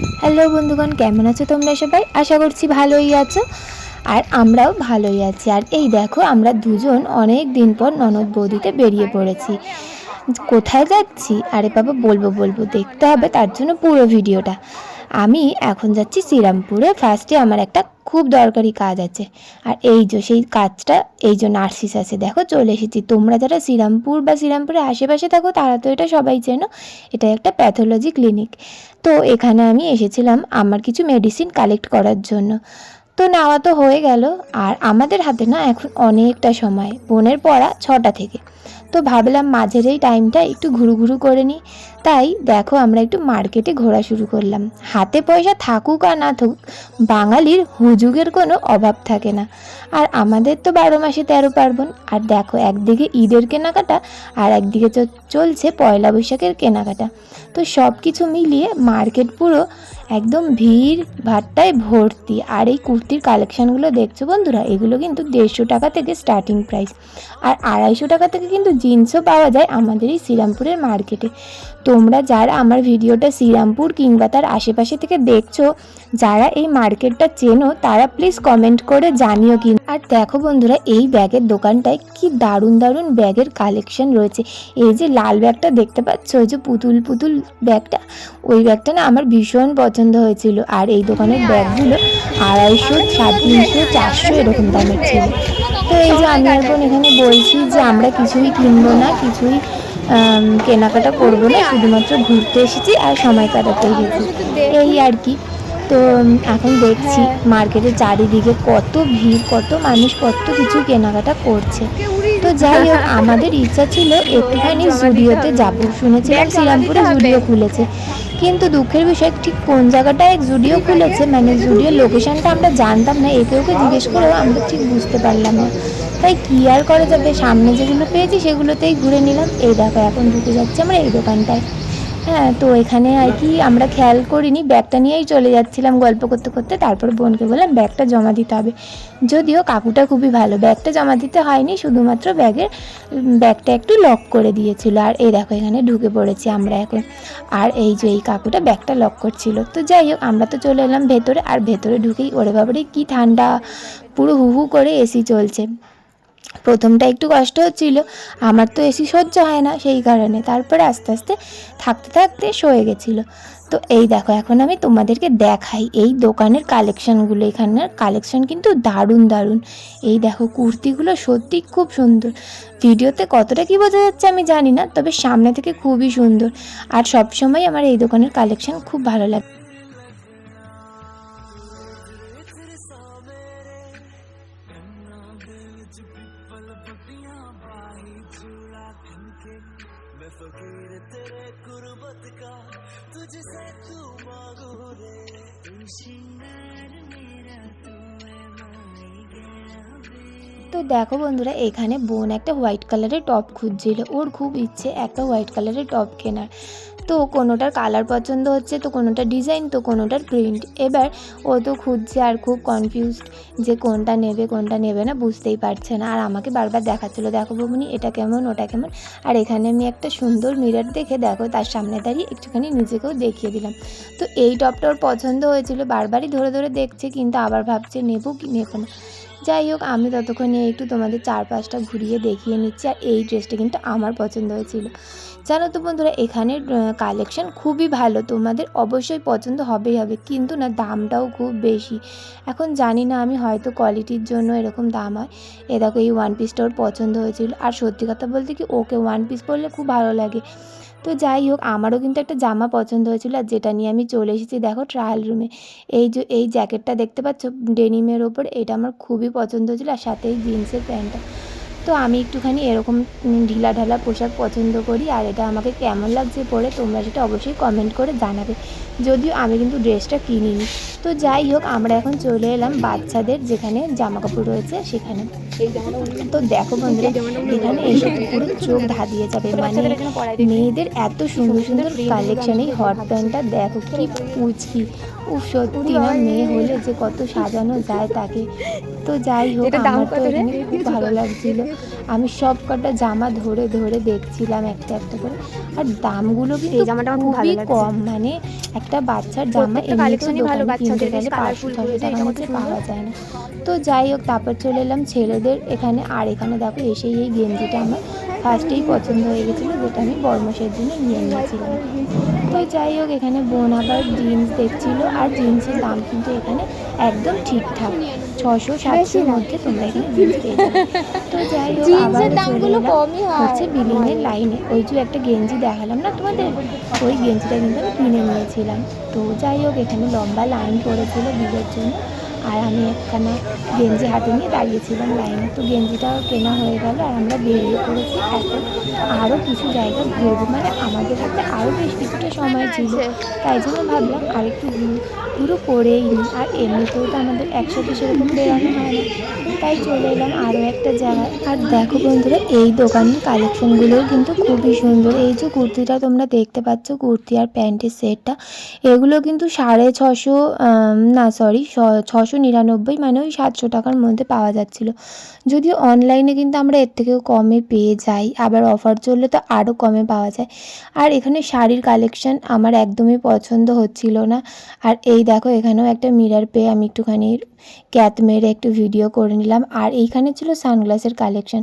Hello বন্ধুগণ, কেমন আছো তোমরা সবাই? আশা করছি ভালোই আছো আর আমরাও ভালোই আছি। আর এই দেখো, আমরা দুজন অনেক দিন পর ননদ বৌদিতে বেরিয়ে পড়েছি। কোথায় যাচ্ছি? আরে বাবা, বলব বলব, দেখতে হবে, তার জন্য পুরো ভিডিওটা। আমি এখন যাচ্ছি শ্রীরামপুরে। ফার্স্টে আমার একটা খুব দরকারি কাজ আছে। আর এই যে সেই কাজটা, এই যে নার্সিস আছে, দেখো চলে এসেছি। তোমরা যারা শ্রীরামপুর বা শ্রীরামপুরের আশেপাশে থাকো, তারা তো এটা সবাই চেনো। এটা একটা প্যাথোলজি ক্লিনিক তো এখানে আমি এসেছিলাম আমার কিছু মেডিসিন কালেক্ট করার জন্য। তো নেওয়া তো হয়ে গেল। আর আমাদের হাতে না এখন অনেকটা সময়, বোনের পড়া ছটা থেকে। তো ভাবলাম মাঝের এই টাইমটা একটু ঘুরু ঘুরু করে নিই তাই দেখো আমরা একটু মার্কেটে ঘোরা শুরু করলাম। হাতে পয়সা থাকুক আর না থাকুক, বাঙালির হুজুগের কোনো অভাব থাকে না। আর আমাদের তো বারো মাসে তেরো পার্বণ। আর দেখো একদিকে ঈদের কেনাকাটা আর একদিকে চলছে পয়লা বৈশাখের কেনাকাটা। তো সব কিছু মিলিয়ে মার্কেট পুরো একদম ভিড় ভাট্টায় ভর্তি। আর এই কুর্তির কালেকশানগুলো দেখছ বন্ধুরা? এগুলো কিন্তু দেড়শো টাকা থেকে স্টার্টিং প্রাইস আর আড়াইশো টাকা থেকে কিন্তু জিন্সও পাওয়া যায় আমাদের এই শ্রীরামপুরের মার্কেটে। তোমরা যারা আমার ভিডিওটা শ্রীরামপুর কিংবা তার আশেপাশে থেকে দেখছ, যারা এই মার্কেটটা চেনো, তারা প্লিজ কমেন্ট করে জানিও কি আর দেখো বন্ধুরা, এই ব্যাগের দোকানটায় কি দারুণ দারুণ ব্যাগের কালেকশন রয়েছে। এই যে লাল ব্যাগটা দেখতে পাচ্ছ ওই যে পুতুল পুতুল ব্যাগটা, ওই ব্যাগটা না আমার ভীষণ পছন্দ হয়েছিল। আর এই দোকানের ব্যাগগুলো আড়াইশো সাড়ে তিনশো চারশো এরকম দামের ছিল। তো এই যে আমি এখন এখানে বলছি যে আমরা কিছুই কিনবো না কিছুই কেনাকাটা করব না শুধুমাত্র ঘুরতে এসেছি আর সময় কাটাতে এসেছি। এই আর কি। তো এখন দেখছি মার্কেটের চারিদিকে কত ভিড় কত মানুষ কত কিছু কেনাকাটা করছে। তো যাই হোক আমাদের ইচ্ছা ছিল একটুখানি জুডিওতে যাব। শুনেছিলাম শ্রীরামপুরে জুডিও খুলেছে। কিন্তু দুঃখের বিষয় ঠিক কোন জায়গাটায় জুডিও খুলেছে? মানে জুডিওর লোকেশনটা আমরা জানতাম না একে ওকে জিজ্ঞেস করেও আমরা ঠিক বুঝতে পারলাম না। তাই কি আর করা যাবে? সামনে যেগুলো পেয়েছি সেগুলোতেই ঘুরে নিলাম। এই দেখো, এখন ঢুকে যাচ্ছে আমরা এই দোকানটায়। হ্যাঁ তো এখানে আর কি আমরা খেয়াল করিনি, ব্যাগটা নিয়েই চলে যাচ্ছিলাম গল্প করতে করতে। তারপর বোনকে বললাম, ব্যাগটা জমা দিতে হবে। যদিও কাকুটা খুবই ভালো, ব্যাগটা জমা দিতে হয়নি, শুধুমাত্র ব্যাগের ব্যাগটা একটু লক করে দিয়েছিল। আর এই দেখো, এখানে ঢুকে পড়েছি আমরা এখন। আর এই যে, এই কাকুটা ব্যাগটা লক করছিল। তো যাই হোক, আমরা তো চলে এলাম ভেতরে। আর ভেতরে ঢুকেই, ওরে বাবারে, কি ঠান্ডা, পুরো হু হু করে এসি চলছে। প্রথমটা একটু কষ্ট হচ্ছিল, আমার তো এসি সহ্য হয় না সেই কারণে, তারপরে আস্তে আস্তে থাকতে থাকতে সয়ে গেছিল। তো এই দেখো, এখন আমি তোমাদেরকে দেখাই এই দোকানের কালেকশানগুলো এখানের কালেকশান কিন্তু দারুণ দারুণ। এই দেখো, কুর্তিগুলো সত্যি খুব সুন্দর। ভিডিওতে কতটা কি বোঝা যাচ্ছে আমি জানি না, তবে সামনে থেকে খুবই সুন্দর। আর সবসময় আমার এই দোকানের কালেকশান খুব ভালো লাগে। তো দেখো বন্ধুরা, এখানে বোন একটা হোয়াইট কালারের টপ খুঁজছিল। ওর খুব ইচ্ছে একটা হোয়াইট কালারের টপ কেনার। তো কোনোটার কালার পছন্দ হচ্ছে, তো কোনোটার ডিজাইন তো কোনোটার প্রিন্ট এবার ও তো খুঁজছে আর খুব কনফিউজড যে কোনটা নেবে কোনটা নেবে না, বুঝতেই পারছে না। আর আমাকে বারবার দেখাচ্ছিলো, দেখো বমনি, এটা কেমন, ওটা কেমন? আর এখানে আমি একটা সুন্দর মিরর দেখে, দেখো, তার সামনে দাঁড়িয়ে একটুখানি নিজেকেও দেখিয়ে দিলাম। তো এই টপটা ওর পছন্দ হয়েছিল, বারবারই ধরে ধরে দেখছে, কিন্তু আবার ভাবছে, নেব কি, নেব না? যাই হোক, আমি ততক্ষণে একটু তোমাদের চারপাশটা ঘুরিয়ে দেখিয়ে নিচ্ছি, আর এই ড্রেসটা কিন্তু আমার পছন্দ হয়েছিল। জানো তো বন্ধুরা এখানের কালেকশন খুবই ভালো। তোমাদের অবশ্যই পছন্দ হবেই হবে, কিন্তু না, দামটাও খুব বেশি। এখন জানি না, আমি হয়তো কোয়ালিটির জন্য এরকম দাম হয়। এ দেখো, এই ওয়ান পিসটা ওর পছন্দ হয়েছিল। আর সত্যি কথা বলতে কি, ওকে ওয়ান পিস পরলে খুব ভালো লাগে। তো যাই হোক, আমারও কিন্তু একটা জামা পছন্দ হয়েছিল, আর যেটা নিয়ে আমি চলে এসেছি, দেখো ট্রায়াল রুমে এই যে, এই জ্যাকেটটা দেখতে পাচ্ছ ডেনিমের ওপর, এটা আমার খুবই পছন্দ হয়েছিল। আর সাথে এই জিন্সের প্যান্টটা। তো আমি একটুখানি এরকম ঢিলা ঢালা পোশাক পছন্দ করি আর এটা আমাকে কেমন লাগছে পরে তোমরা সেটা অবশ্যই কমেন্ট করে জানাবে। যদিও আমি কিন্তু ড্রেসটা কিনিনি। তো যাই হোক, আমরা এখন চলে এলাম বাচ্চাদের যেখানে জামা কাপড় রয়েছে সেখানে। তো দেখো বন্ধুরা এখানে এসে পুরো চোখ ধাঁধিয়ে যাবে। মানে মেয়েদের এত সুন্দর সুন্দর কালেকশন এই হট প্যান্টটা দেখো কি পুচকি। ও সত্যি না মেয়ে হলে যে কত সাজানো যায় তাকে। তো যাই হোক আমার তো ভালো লাগছিল। আমি সব কটা জামা ধরে ধরে দেখছিলাম একটা একটা করে। আর দামগুলো এই কিন্তু জামাটা খুবই কম মানে একটা বাচ্চার জামা এমনিতেও ভালো দোকানে কিনতে বাচ্চাদের, গেলে বেশ পাঁচশো colourful ছশো টাকার মধ্যে পাওয়া যায় না। তো যাই হোক তারপর চলে এলাম ছেলেদের এখানে আর এখানে দেখো এসেই এই গেঞ্জিটা আমার। ফার্স্টেই পছন্দ হয়ে গেছিল যেটা আমি বর্মসের জন্য নিয়ে নিয়েছিলাম। তো যাই হোক এখানে বোন আবার জিন্স দেখছিল আর জিন্সের দাম কিন্তু এখানে একদম ঠিকঠাক। ছশো সাতশোর মধ্যে তোমরা এখানে জিন্স পেয়ে যাবে। তো যাই হোক আবার দামগুলো কমই হচ্ছে বিলিংয়ের লাইনে। ওই যে একটা গেঞ্জি দেখালাম না তোমাদের? ওই গেঞ্জিটা কিন্তু আমি কিনে নিয়েছিলাম। তো যাই হোক এখানে লম্বা লাইন পড়েছিল বিলের জন্য। আর আমি একখানা গেঞ্জি হাতে নিয়ে দাঁড়িয়েছিলাম লাইনে। তো গেঞ্জিটাও কেনা হয়ে গেল আর আমরা বেরিয়ে পড়েছি। এখন আরও কিছু জায়গা ঘুরবো। মানে আমাদের হাতে আরও বেশ কিছুটা সময় ছিল। তাই জন্য ভাবলাম আরেকটু ঘুরো পুরো করেই নিই আর এমনিতেও তো আমাদের একসাথে সেরকম বেরোনো হয় না। তাই চলে এলাম আরও একটা জায়গায়। আর দেখো বন্ধুরা, এই দোকানের কালেকশনগুলোও কিন্তু খুবই সুন্দর। এই যে কুর্তিটা তোমরা দেখতে পাচ্ছ, কুর্তি আর প্যান্টের সেটটা, এগুলো কিন্তু সাড়ে ছশো না সরি ছশো নিরানব্বই মানে ওই সাতশো টাকার মধ্যে পাওয়া যাচ্ছিল। যদিও অনলাইনে কিন্তু আমরা এর থেকেও কমে পেয়ে যাই, আবার অফার চললে তো আরও কমে পাওয়া যায়। আর এখানে শাড়ির কালেকশন আমার একদমই পছন্দ হচ্ছিল না। আর এই দেখো, এখানেও একটা মিরার পেয়ে আমি একটুখানি ক্যাত মেরে একটু ভিডিও করে নিলাম। আর এইখানে ছিল সানগ্লাসের কালেকশন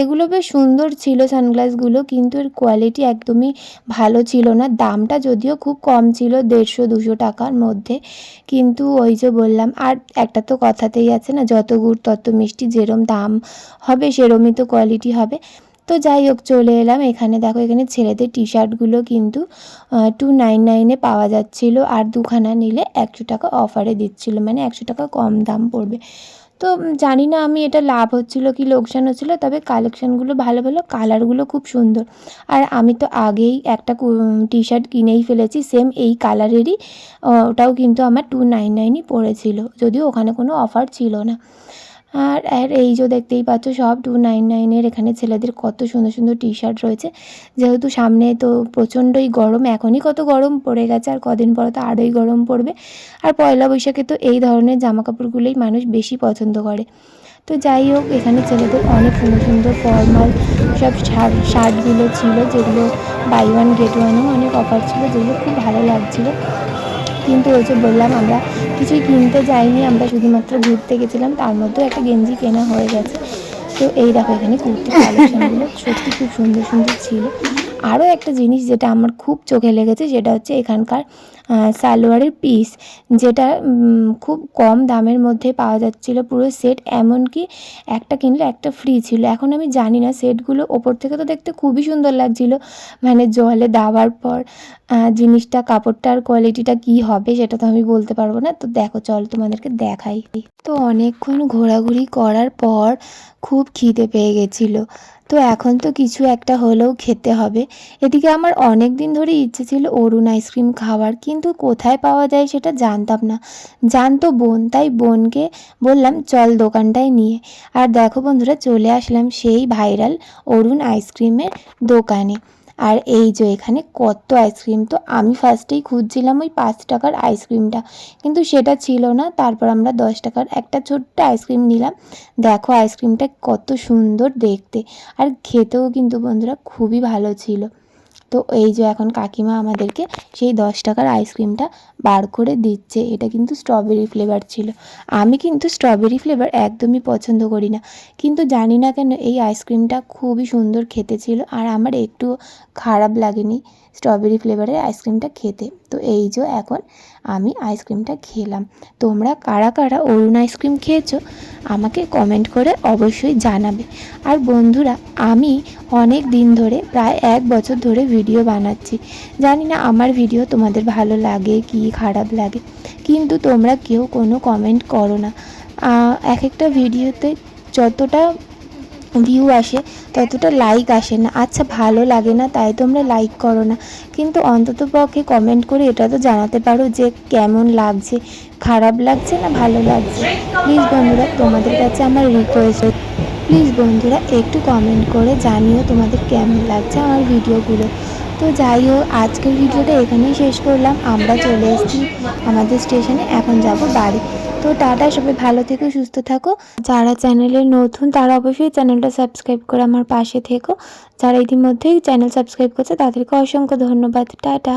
এগুলো বেশ সুন্দর ছিল সানগ্লাসগুলো কিন্তু এর কোয়ালিটি একদমই ভালো ছিল না। দামটা যদিও খুব কম ছিল, দেড়শো, দুশো টাকার মধ্যে। কিন্তু ওই যে বললাম, আর একটা তো কথাতেই আছে না, যত গুড় তত মিষ্টি, যেরম দাম হবে সেরমই তো কোয়ালিটি হবে। তো যাই হোক, চলে এলাম। এখানে দেখো, এখানে ছেলেদের টি শার্টগুলো কিন্তু টু নাইন নাইনে পাওয়া যাচ্ছিল। আর দুখানা নিলে একশো টাকা অফারে দিচ্ছিল। মানে একশো টাকা কম দাম পড়বে। তো জানি না আমি এটা লাভ হচ্ছিল কি লোকসান হচ্ছিল, তবে কালেকশানগুলো ভালো ভালো কালারগুলো খুব সুন্দর। আর আমি তো আগেই একটা টি শার্ট কিনেই ফেলেছি সেম এই কালারেরই ওটাও কিন্তু আমার টু নাইন নাইনই পড়েছিল, যদিও ওখানে কোনো অফার ছিল না। আর আর এই যে দেখতেই পাচ্ছ, সব টু নাইন নাইনের এখানে ছেলেদের কত সুন্দর সুন্দর টি শার্ট রয়েছে। যেহেতু সামনে তো প্রচণ্ডই গরম, এখনই কত গরম পড়ে গেছে, আর কদিন পরে তো আরোই গরম পড়বে। আর পয়লা বৈশাখে তো এই ধরনের জামা কাপড়গুলোই মানুষ বেশি পছন্দ করে। তো যাই হোক, এখানে ছেলেদের অনেক সুন্দর সুন্দর ফর্মাল সব শার্ট শার্টগুলো ছিল, যেগুলো বাই ওয়ান গেট ওয়ানেও অনেক অফার ছিল, যেগুলো খুব ভালো লাগছিল। কিন্তু ওই যে বললাম আমরা কিছুই কিনতে যাইনি, আমরা শুধুমাত্র ঘুরতে গেছিলাম, তার মধ্যেও একটা গেঞ্জি কেনা হয়ে গেছে। তো এই দেখো এখানে কুর্তি কালেকশনগুলো সত্যি খুব সুন্দর সুন্দর ছিল। আরও একটা জিনিস যেটা আমার খুব চোখে লেগেছে, সেটা হচ্ছে এখানকার সালোয়ারের পিস যেটা খুব কম দামের মধ্যে পাওয়া যাচ্ছিল পুরো সেট এমনকি একটা কিনলে একটা ফ্রি ছিল। এখন আমি জানি না সেটগুলো ওপর থেকে তো দেখতে খুবই সুন্দর লাগছিল মানে জলে দেওয়ার পর জিনিসটা, কাপড়টার কোয়ালিটিটা কি হবে সেটা তো আমি বলতে পারব না। তো দেখো, চল তোমাদেরকে দেখাই। তো অনেকক্ষণ ঘোরাঘুরি করার পর খুব খিদে পেয়ে গেছিল। তো এখন তো কিছু একটা হলেও খেতে হবে। এদিকে আমার অনেক দিন ধরে ইচ্ছে ছিল অরুণ আইসক্রিম খাওয়ার, কিন্তু কোথায় পাওয়া যায় সেটা জানতাম না। জানতো বোন, তাই বোনকে বললাম, চল দোকানটায় নিয়ে। আর দেখো বন্ধুরা, চলে আসলাম সেই ভাইরাল অরুণ আইসক্রিমের দোকানে। আর এই যে এখানে কত আইসক্রিম, তো আমি ফার্স্টেই খুঁজছিলাম ওই পাঁচ টাকার আইসক্রিমটা, কিন্তু সেটা ছিল না। তারপর আমরা দশ টাকার একটা ছোট্ট আইসক্রিম নিলাম। দেখো আইসক্রিমটা কত সুন্দর দেখতে। আর খেতেও কিন্তু বন্ধুরা খুবই ভালো ছিল। তো এই যে এখন কাকিমা আমাদেরকে সেই দশ টাকার আইসক্রিমটা বার করে দিচ্ছে। এটা কিন্তু স্ট্রবেরি ফ্লেভার ছিল। আমি কিন্তু স্ট্রবেরি ফ্লেভার একদমই পছন্দ করি না। কিন্তু জানি না কেন এই আইসক্রিমটা খুবই সুন্দর খেতে ছিল আর আমার একটু খারাপ লাগেনি। স্ট্রবেরি ফ্লেভারের আইসক্রিমটা খেতে। তো এই যে এখন আমি আইসক্রিমটা খেলাম। তোমরা কারা কারা অরুণ আইসক্রিম খেয়েছো, আমাকে কমেন্ট করে অবশ্যই জানাবে। আর বন্ধুরা, আমি অনেক দিন ধরে, প্রায় এক বছর ধরে ভিডিও বানাচ্ছি। জানি না আমার ভিডিও তোমাদের ভালো লাগে কি, খারাপ লাগে। কিন্তু তোমরা কেউ কোনো কমেন্ট করো না। এক একটা ভিডিওতে যতটা ভিউ আসে, ততটা লাইক আসে না। আচ্ছা ভালো লাগে না, তাই তোমরা লাইক করো না। কিন্তু অন্তত পক্ষে কমেন্ট করে এটা তো জানাতে পারো যে কেমন লাগছে। খারাপ লাগছে না ভালো লাগছে? প্লিজ বন্ধুরা, তোমাদের কাছে আমার রিকোয়েস্ট প্লিজ বন্ধুরা, একটু কমেন্ট করে জানিও তোমাদের কেমন লাগছে আমার ভিডিওগুলো তো যাই হোক, আজকের ভিডিওটা এখানেই শেষ করলাম। আমরা চলে এসেছি আমাদের স্টেশনে এখন যাব বাড়ি। তো টাটা, সবাই ভালো থেকো, সুস্থ থাকো। যারা চ্যানেলে নতুন, তারা অবশ্যই চ্যানেলটা সাবস্ক্রাইব করে আমার পাশে থেকো। যারা ইতিমধ্যেই চ্যানেল সাবস্ক্রাইব করছে, তাদেরকে অসংখ্য ধন্যবাদ। টাটা।